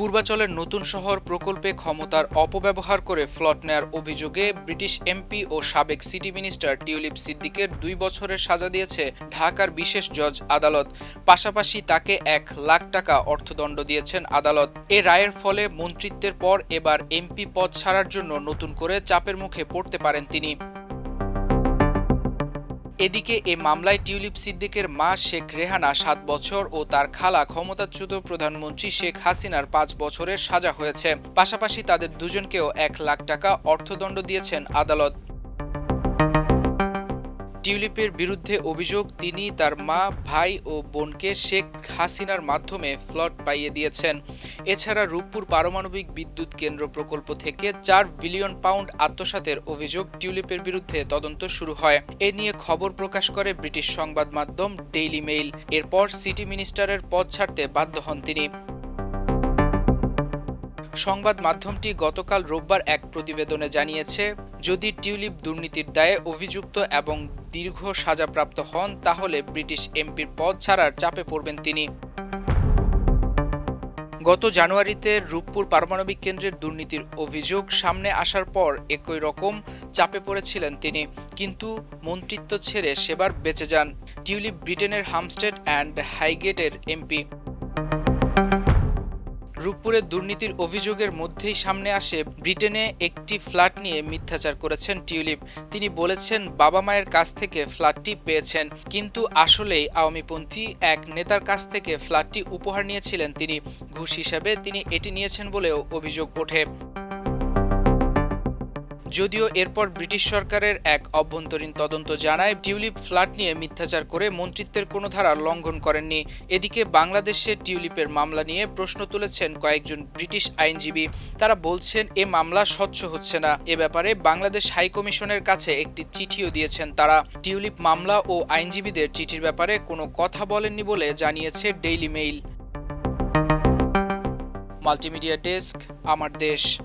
পূর্বাচলের নতুন শহর প্রকল্পে ক্ষমতার অপব্যবহার করে ফ্লট নেয়ার অভিযোগে ব্রিটিশ এমপি ও সাবেক সিটি মিনিস্টার টিউলিপ সিদ্দিকের দুই বছরের সাজা দিয়েছে ঢাকার বিশেষ জজ আদালত। পাশাপাশি তাকে এক লাখ টাকা অর্থদণ্ড দিয়েছেন আদালত। এ রায়ের ফলে মন্ত্রিত্বের পর এবার এমপি পদ ছাড়ার জন্য নতুন করে চাপের মুখে পড়তে পারেন তিনি। এদিকে এ মামলায় টিউলিপ সিদ্দিকের মা শেখ রেহানা সাত বছর ও তার খালা ক্ষমতাচ্যুত প্রধানমন্ত্রী শেখ হাসিনার পাঁচ বছরের সাজা হয়েছে। পাশাপাশি তাদের দুজনকেও এক লাখ টাকা অর্থদণ্ড দিয়েছেন আদালত। টিউলিপের বিরুদ্ধে অভিযোগ, তিনি তার মা, ভাই ও বোনকে শেখ হাসিনার মাধ্যমে ফ্লট পাইয়ে দিয়েছেন। এছাড়া রূপপুর পারমাণবিক বিদ্যুৎ কেন্দ্র প্রকল্প থেকে চার বিলিয়ন পাউন্ড আত্মসাতের অভিযোগ টিউলিপের বিরুদ্ধে তদন্ত শুরু হয়। এ নিয়ে খবর প্রকাশ করে ব্রিটিশ সংবাদ মাধ্যম ডেইলি মেইল। এরপর সিটি মিনিস্টারের পদ ছাড়তে বাধ্য হন তিনি। সংবাদ মাধ্যমটি গতকাল রোববার এক প্রতিবেদনে জানিয়েছে, যদি টিউলিপ দুর্নীতির দায়ে অভিযুক্ত এবং দীর্ঘ সাজাপ্রাপ্ত হন, তাহলে ব্রিটিশ এমপির পদ ছাড়ার চাপে পড়বেন তিনি। গত জানুয়ারিতে রূপপুর পারমাণবিক কেন্দ্রের দুর্নীতির অভিযোগ সামনে আসার পর একই রকম চাপে পড়েছিলেন তিনি, কিন্তু মন্ত্রিত্ব ছেড়ে সেবার বেঁচে যান। টিউলিপ ব্রিটেনের হামস্টেড অ্যান্ড হাইগেটের এমপি রূপপুরের দুর্নীতির অভিযোগের মধ্যেই সামনে আসে ব্রিটেনে একটি ফ্ল্যাট নিয়ে মিথ্যাচার করেছেন টিউলিপ। তিনি বলেছেন, বাবা মায়ের কাছ থেকে ফ্ল্যাটটি পেয়েছেন, কিন্তু আসলেই আওয়ামীপন্থী এক নেতার কাছ থেকে ফ্ল্যাটটি উপহার নিয়েছিলেন তিনি। ঘুষ হিসাবে তিনি এটি নিয়েছেন বলেও অভিযোগ ওঠে। যদিও এরপর ব্রিটিশ সরকারের এক অভ্যন্তরীণ তদন্ত জানায়, টিউলিপ ফ্ল্যাট নিয়ে মিথ্যাচার করে মন্ত্রিত্বের কোনো ধারা লঙ্ঘন করেননি। এদিকে বাংলাদেশে টিউলিপের মামলা নিয়ে প্রশ্ন তুলেছেন কয়েকজন ব্রিটিশ আইনজীবী। তারা বলছেন, এ মামলা স্বচ্ছ হচ্ছে না। এ ব্যাপারে বাংলাদেশ হাইকমিশনের কাছে একটি চিঠিও দিয়েছেন তারা। টিউলিপ মামলা ও আইনজীবীদের চিঠির ব্যাপারে কোনো কথা বলেননি বলে জানিয়েছে ডেইলি মেইল। মাল্টিমিডিয়া ডেস্ক, আমার দেশ।